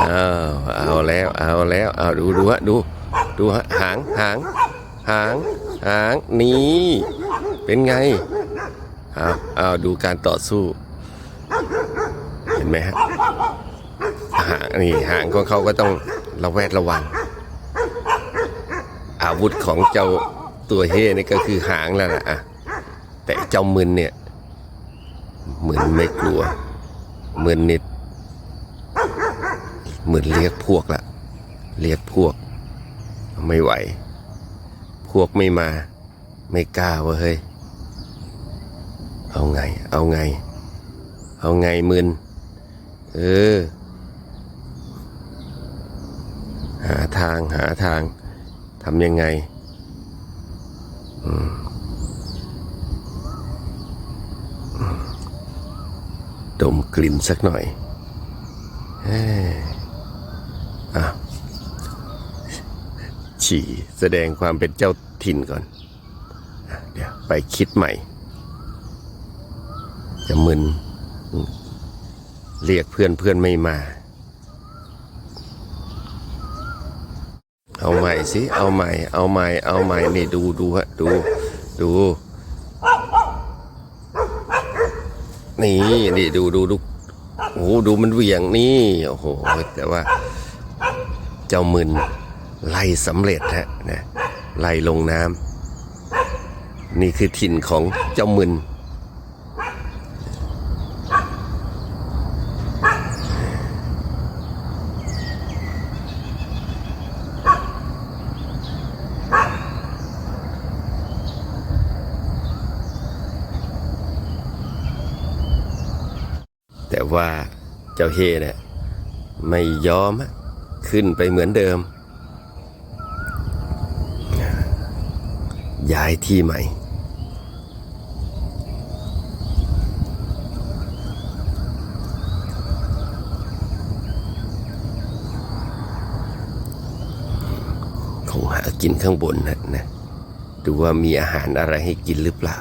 อ้าวเอาแล้วเอาแล้วเอาดูดูฮะดูดูฮะหางหางหางหางนี่เป็นไงเอาเอาดูการต่อสู้ เห็นไหมฮะหางนี่หางของเขาก็ต้องระแวดระวัง อาวุธของเจ้าตัวเฮนี่ก็คือหางแล้วล่ะอะแต่เจ้ามึนเนี่ยมึนไม่กลัวมึนนิด เหมือนเรียกพวกละเรียกพวก ไม่ไหว พวกไม่มา ไม่กล้าวะเฮ้ย เอาไง เอาไง เอาไงมึน เออ หาทางหาทางทำยังไงดมกลิ่นสักหน่อยเอะฉี่แสดงความเป็นเจ้าถิ่นก่อนอเดี๋ยวไปคิดใหม่ จะมึนอืมเรียกเพื่อนเพื่อนไม่มา เอาใหม่สิ เอาใหม่ เอาใหม่ เอาใหม่ นี่ดูดูฮะ ดู ดู นี่ นี่ดูดูดูโอ้ดูมันเหวี่ยงนี่ โอ้โห แต่ว่า เจ้ามึนไล่สำเร็จฮะนะไล่ลงน้ำนี่คือถิ่นของเจ้ามึนแต่ว่าเจ้าเฮเนี่ยไม่ยอมอะ ขึ้นไปเหมือนเดิม ย้ายที่ใหม่ คงหากินข้างบนนะนะดูว่ามีอาหารอะไรให้กินหรือเปล่า